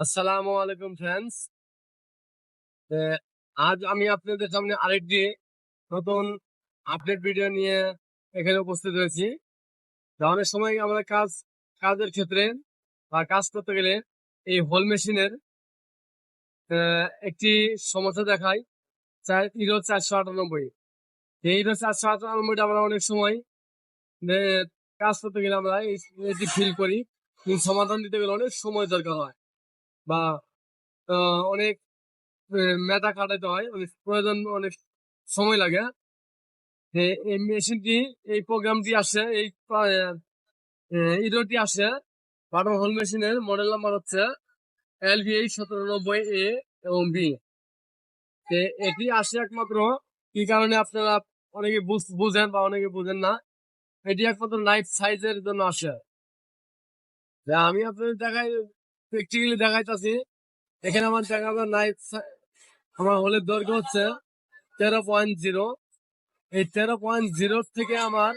আসসালামু আলাইকুম ফ্রেন্ডস আজ আমি আপনাদের সামনে আরেকটি নতুন আপডেট ভিডিও নিয়ে এখানে উপস্থিত হয়েছি। তা অনেক সময় আমাদের কাজ, কাজের ক্ষেত্রে বা কাজ করতে গেলে এই হোল মেশিনের একটি সমস্যা দেখায় চার হিরো চারশো আটানব্বই। এই হিরো চারশো আটানব্বইটা আমরা অনেক সময় কাজ করতে গেলে আমরা এটি ফিল করি, কিন্তু সমাধান দিতে গেলে অনেক সময় দরকার হয়। বা অনেক মেধা কাটাতে হয় অনেক প্রয়োজন অনেক সময় লাগে। এই মেশিনটি, এই প্রোগ্রামটি আসে, এই ইডোটি আসে, বাটন হোল মেশিনের মডেল নাম্বার হচ্ছে এল ভি এইচ সতেরো নব্বই এ এবং বি। এটি আসে একমাত্র, কি কারণে আপনারা অনেকে বুঝ- বুঝেন বা অনেকে বুঝেন না, এটি একমাত্র নাইট সাইজের জন্য আসে। আমি আপনাদের দেখাই প্র্যাকটিক্যালি দেখাইতেছি। এখানে আমার দেখাবো নাইট আমার হোলের দৈর্ঘ্য হচ্ছে তেরো পয়েন্ট জিরো। এই তেরো পয়েন্ট জিরো থেকে আমার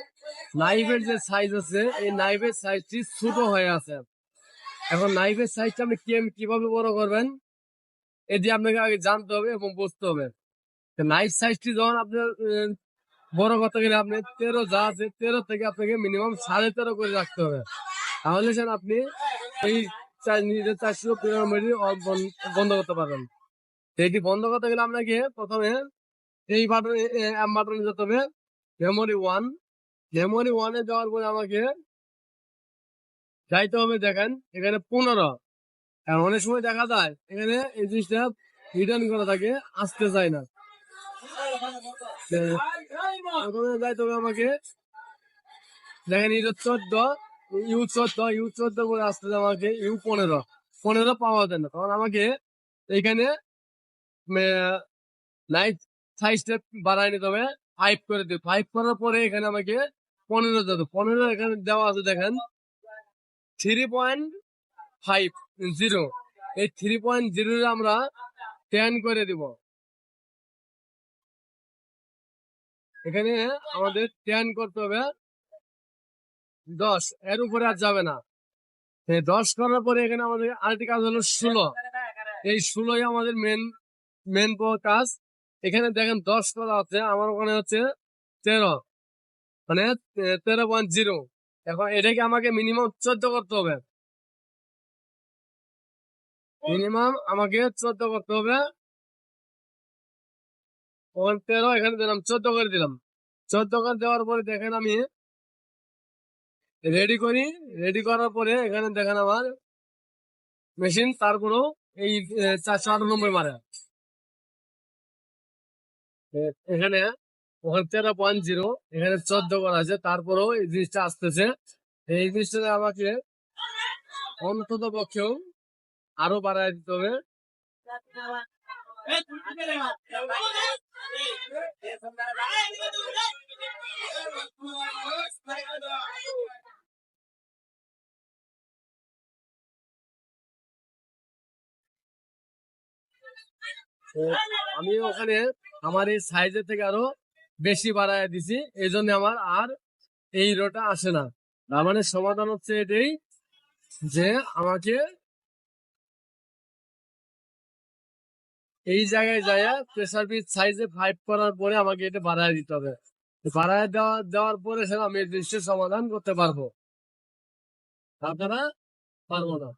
নাইভের যে সাইজ আছে, এই নাইভের সাইজটি ছোট হয়ে আছে। এখন নাইভের সাইজটা আপনি কি- কীভাবে বড় করবেন এটি আপনাকে আগে জানতে হবে এবং বুঝতে হবে। নাইফ সাইজটি যখন আপনার বড় করতে গেলে আপনি তেরো যা আছে, তেরো থেকে আপনাকে মিনিমাম সাড়ে তেরো করে রাখতে হবে। তাহলে স্যার আপনি এই পিরামিড বন্ধ করতে পারবেন। তো এটি বন্ধ করতে গেলে আপনাকে প্রথমে এই বাটনে যেতে হবে মেমোরি ওয়ান মেমোরি ওয়ানে যাওয়ার পরে আমাকে যাইতে হবে দেখেন, এখানে পনেরো। আর অনেক সময় দেখা যায়, এখানে এই জিনিসটা রিটার্ন করা থাকে, আসতে চায় না। প্রথমে যাইতে হবে আমাকে, দেখেন এটা চোদ্দ ইউ চোদ্দ ইউ চোদ্দ করে আসতে আমাকে, ইউ পনেরো। পনেরো পাওয়া যায় না। তখন আমাকে এখানে নাইট সাইজটা বাড়ায় নিতে হবে ফাইভ করে দিই ফাইভ করার পরে এখানে আমাকে পনেরো দেবে। পনেরো এখানে দেওয়া আছে, দেখেন থ্রি পয়েন্ট ফাইভ জিরো এই থ্রি পয়েন্ট জিরো আমরা টেন করে দিব। এখানে আমাদের টেন করতে হবে। দশ, এর উপরে আর যাবে না। দশ করার পরে এখানে আমাদের আরেকটি কাজ হলো ষোলো। এই ষোলোই আমাদের মেন মেন কাজ। এখানে দেখেন দশ করা আছে আমার ওখানে হচ্ছে তেরো। মানে তেরো পয়েন্ট জিরো এখন এটাকে আমাকে মিনিমাম চোদ্দ করতে হবে। মিনিমাম আমাকে চোদ্দ করতে হবে। তেরো, এখানে দিলাম চোদ্দ করে দিলাম। চোদ্দ করে দেওয়ার পরে দেখেন আমি রেডি করি রেডি করার পরে এখানে দেখেন আমার মেশিন তারপরেও এই চারশো আটানব্বই মারে। এখানে ওখানে তেরো পয়েন্ট জিরো এখানে চোদ্দ করা আছে, তারপরেও এই জিনিসটা আসতেছে। এই জিনিসটা আমাকে অন্তত পক্ষেও আরও বাড়ায় দিতে হবে। আমি ওখানে আমার এই সাইজের থেকে আরও বেশি বাড়ায় দিছি, এই জন্য আমার আর এই রোটা আসে না। তার মানে সমাধান হচ্ছে এটাই যে আমাকে এই জায়গায় যায় প্রেসার পিস সাইজে ফাইভ করার পরে আমাকে এটা বাড়ায় দিতে হবে। বাড়ায় দেওয়া, দেওয়ার পরে স্যার আমি এই সমাধান করতে পারব। আপনারা পারব না।